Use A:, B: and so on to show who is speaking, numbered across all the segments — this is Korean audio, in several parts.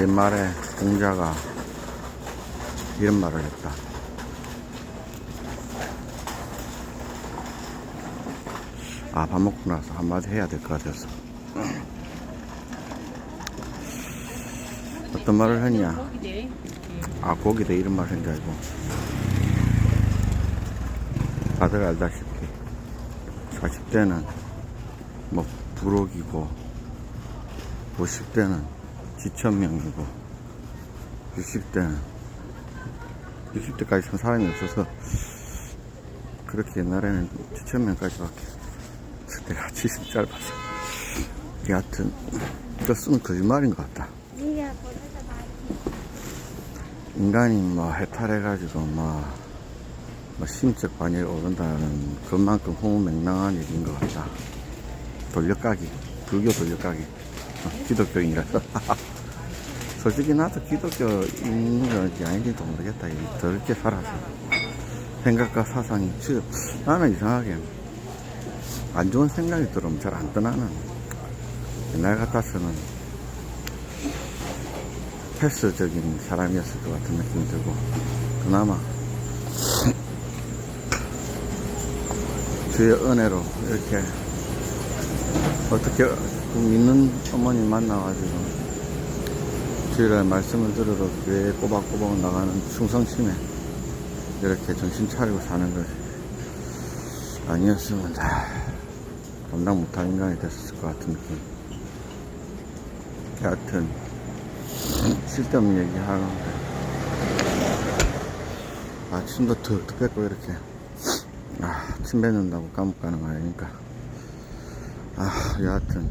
A: 옛말에 공자가 이런 말을 했다. 아, 밥 먹고 나서 한마디 해야 될 것 같아서. 어떤 말을 했냐? 아, 고기대 이런 말 한게 아니고. 다들 알다시피, 40대는 뭐, 부록이고, 50대는 지천명이고, 60대는, 60대까지 산 사람이 없어서, 그렇게 옛날에는 지천명까지 밖에, 내가 지식 짧아서. 여하튼, 이거 쓰는 거짓말인 것 같다. 인간이 뭐 해탈해가지고 뭐, 뭐 심적 반열이 오른다는 그만큼 호명랑한 일인 것 같다. 돌려까기, 불교 돌려까기, 어, 기독교인이라서. 솔직히 나도 기독교 있는 건지 아닌지도 모르겠다. 이 더럽게 살아서. 생각과 사상이, 즉, 나는 이상하게 안 좋은 생각이 들어오면 잘 안 떠나는 옛날 같아서는 패스적인 사람이었을 것 같은 느낌이 들고 그나마 주의 은혜로 이렇게 어떻게 믿는 어머니 만나가지고 주일날 말씀을 들으러 교회에 꼬박꼬박 나가는 충성심에 이렇게 정신 차리고 사는 것이 아니었으면 다 감당 못할 인간이 됐을 것 같은 느낌. 여하튼 쓸데없는 얘기 하는데 아침도 툭툭 뱉고 이렇게 아 침 뱉는다고 감옥 가는 거 아니니까? 아 여하튼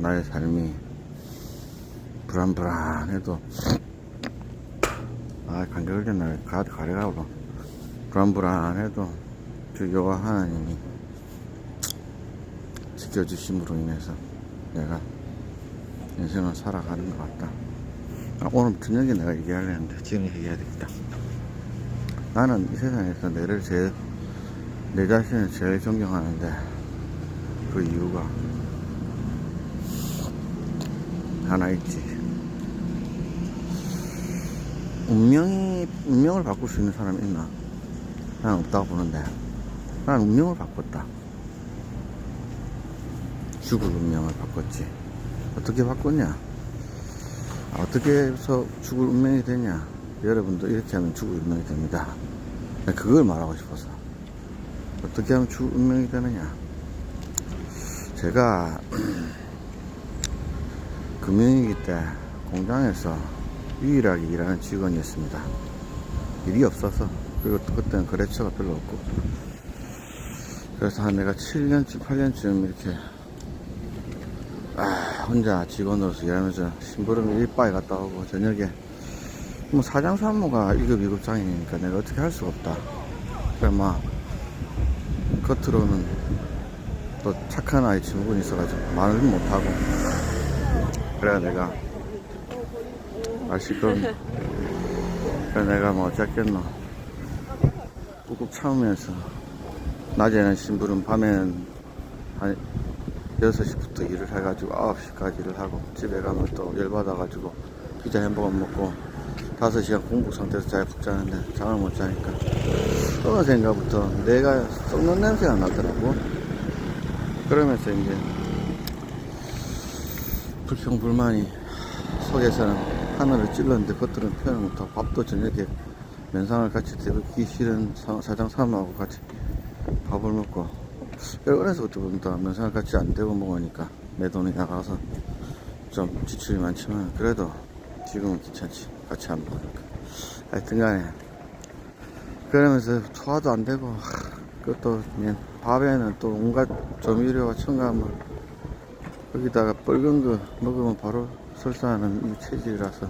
A: 나의 삶이 불안불안해도 아 감기 걸렸나 가, 가래가고 불안불안해도 주 여호와 하나님이 지켜주심으로 인해서 내가 인생을 살아가는 것 같다. 아, 오늘 저녁에 내가 얘기하려는데 지금 얘기해야 되겠다. 나는 이 세상에서 내를 제일, 내 자신을 제일 존경하는데 그 이유가 하나 있지. 운명이, 운명을 바꿀 수 있는 사람이 있나? 나는 없다고 보는데 나는 운명을 바꿨다. 죽을 운명을 바꿨지. 어떻게 바꿨냐? 어떻게 해서 죽을 운명이 되냐? 여러분도 이렇게 하면 죽을 운명이 됩니다. 난 그걸 말하고 싶어서. 어떻게 하면 죽을 운명이 되느냐? 제가 금융위기 때 공장에서 유일하게 일하는 직원이었습니다. 일이 없어서. 그리고 또 그때는 거래처가 별로 없고. 그래서 한 내가 7년쯤 8년쯤 이렇게 아, 혼자 직원으로서 일하면서 심부름에 일바에 갔다 오고 저녁에 뭐 사장 산모가 1급 2급 장인이니까 내가 어떻게 할 수가 없다. 그래 막 겉으로는 또 착한 아이 친구분이 있어가지고 말을 못하고 그래 내가. 아 시끄럽네 그래 내가 뭐 어쨌겠노. 꾹꾹 참으면서. 낮에는 심부름 밤에는 한 6시부터 일을 해가지고 9시까지 일을 하고 집에 가면 또 열받아가지고 피자 햄버거 먹고 5시간 공부 상태에서 잘 푹 자는데 잠을 못 자니까 어느 생각부터 내가 썩는 냄새가 나더라고. 그러면서 이제 불평 불만이 속에서는 하늘을 찔렀는데 겉으로는 표현을 못하고 밥도 저녁에 면상을 같이 대기 싫은 사- 사장 사람하고 같이 밥을 먹고 어려서부터 보니까 면상을 같이 안 대고 먹으니까 내 돈이 나가서 좀 지출이 많지만 그래도 지금은 괜찮지. 같이 안 먹으니까. 하여튼 간에 그러면서 소화도 안 되고 하, 그것도 밥에는 또 온갖 조미료와 첨가물 거기다가 뻘건 거 먹으면 바로 설사하는 이 체질이라서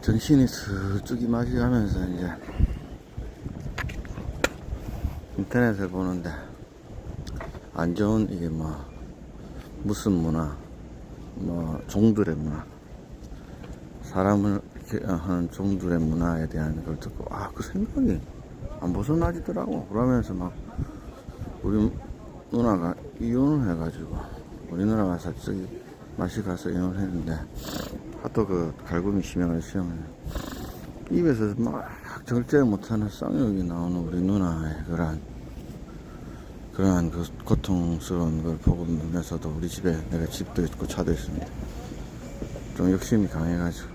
A: 정신이 슬쩍이 맞이하면서 이제 인터넷을 보는데 안 좋은 이게 뭐 무슨 문화 뭐 종들의 문화 사람을 하는 종들의 문화에 대한 걸 듣고 아 그 생각이 안 벗어나지더라고 그러면서 막 우리 누나가 이혼을 해가지고 우리 누나가 저기 마시 가서 영어를 했는데 하도 그 갈굼이 심해가지고 입에서 막 절제 못하는 쌍욕이 나오는 우리 누나의 그러한 그러한 그 고통스러운 걸 보면서도 우리 집에 내가 집도 있고 차도 있습니다. 좀 욕심이 강해가지고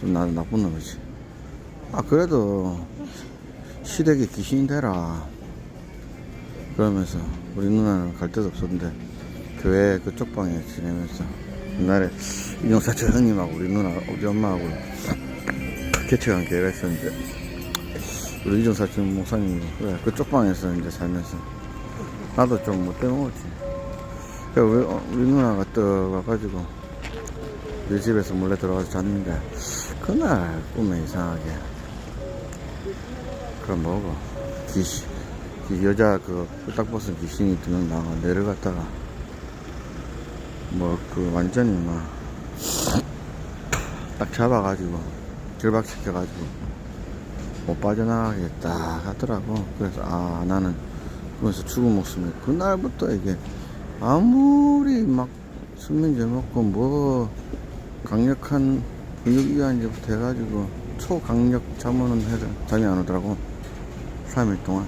A: 좀 나는 나쁜 놈이지. 아 그래도 시댁에 귀신이 되라 그러면서 우리 누나는 갈 데도 없었는데 교회 그쪽 방에 지내면서 옛날에 인용사촌 형님하고 우리 누나 우리 엄마하고 개척한 교회가 있었는데 우리 이종사촌 목사님이 그래 그쪽 방에서 이제 살면서 나도 좀 못돼 먹었지. 그래 우리, 어, 우리 누나가 떠와가지고 우리 집에서 몰래 들어가서 잤는데 그날 꿈에 이상하게 그럼 뭐고? 귀신 이 여자 그딱 벗은 귀신이 두 명 나와 내려갔다가 뭐 그 완전히 막 딱 잡아가지고 결박시켜가지고 못 빠져나가겠다 하더라고. 그래서 아 나는 그래서 죽은 목숨이 그날부터 이게 아무리 막 수면제 먹고 뭐 강력한 근육이완제부터 해가지고 초강력 잠원은 해도 잠이 안 오더라고. 3일 동안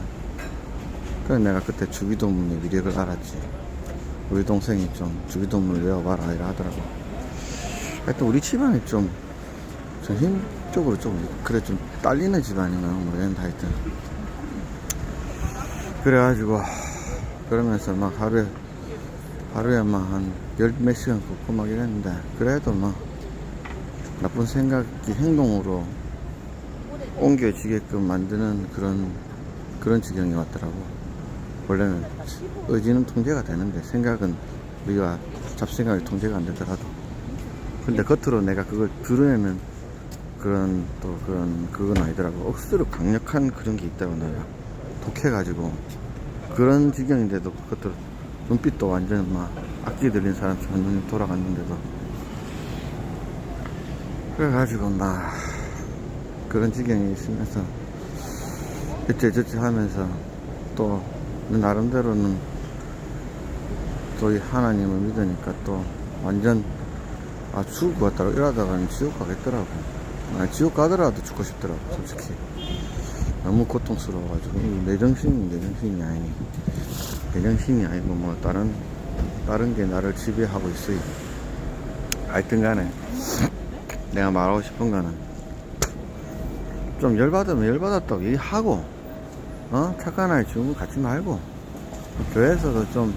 A: 그래서 내가 그때 주기도문의 위력을 알았지. 우리 동생이 좀 주기도문을 외워봐라 이라 하더라고. 하여튼 우리 집안이 좀 정신적으로 좀 그래 좀 딸리는 집안인가 모르겠는데 하여튼. 그래가지고 그러면서 막 하루에 하루에 막 한 열 몇 시간 걷고 막 이랬는데 그래도 막 나쁜 생각이 행동으로 옮겨지게끔 만드는 그런 그런 지경이 왔더라고 원래는 의지는 통제가 되는데 생각은 우리가 잡생각이 통제가 안 되더라도. 근데 겉으로 내가 그걸 드러내는 그런 또 그런 그건 아니더라고. 억수로 강력한 그런 게 있다고 내가 독해가지고. 그런 지경인데도 겉으로 눈빛도 완전 막 악기 들린 사람처럼 눈이 돌아갔는데도. 그래가지고 막 그런 지경이 있으면서 어째저째 하면서 또 나름대로는 또이 하나님을 믿으니까 또 완전 아 죽을 것 같다고 이러다가는 지옥 가겠더라고. 아, 지옥 가더라도 죽고 싶더라고 솔직히. 너무 고통스러워가지고. 이내 정신이 내 정신이 아니니. 내 정신이 아니고 뭐 다른 다른 게 나를 지배하고 있어요 하여튼 간에 내가 말하고 싶은 거는 좀 열받으면 열받았다고 얘기하고 어? 착한 아이 주문 갖지 말고 교회에서도 좀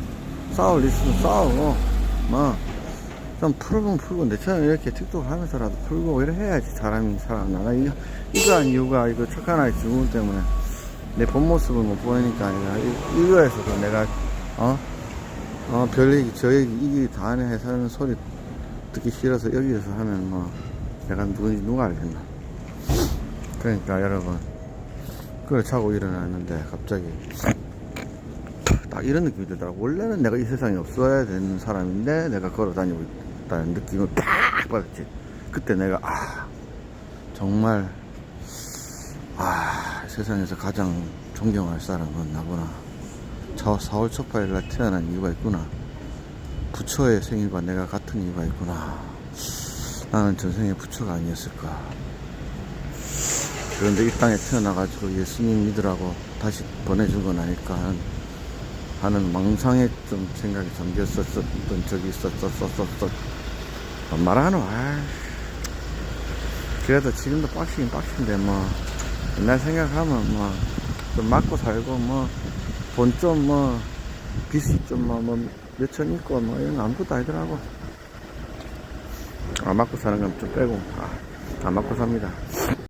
A: 싸울 일 있으면 싸우고 뭐좀 풀면 풀고 내처럼 이렇게 틱톡 하면서라도 풀고 이래 해야지 사람이 살아나 이, 이거 한 이유가 이거 착한 아이 주문 때문에 내 본 모습을 못 보이니까 이- 이거에서도 내가 어? 어, 별 얘기, 저 얘기, 이 얘기 다 하네 해서는 소리 듣기 싫어서 여기서 하면 뭐 내가 누군지 누가 알겠나. 그러니까 여러분 그걸 자고 일어났는데 갑자기 딱 이런 느낌이 들더라고. 원래는 내가 이 세상에 없어야 되는 사람인데 내가 걸어 다니고 있다는 느낌을 팍 받았지. 그때 내가 아 정말 아 세상에서 가장 존경할 사람은 나구나. 저 4월 첫 8일날 태어난 이유가 있구나. 부처의 생일과 내가 같은 이유가 있구나. 나는 전생에 부처가 아니었을까 그런데 이 땅에 태어나가지고 예수님 믿으라고 다시 보내준 건 아닐까 하는, 하는 망상의 좀 생각이 잠겼었던 적이 있었었었었 말하노. 아 그래도 지금도 빡치긴 빡친데 뭐 옛날 생각하면 뭐 좀 맞고 살고 뭐 돈 좀 뭐 빚이 좀뭐 뭐 몇천 있고 뭐 이런 거 아무것도 아니더라고. 안 맞고 사는 건 좀 빼고. 아, 안 맞고 삽니다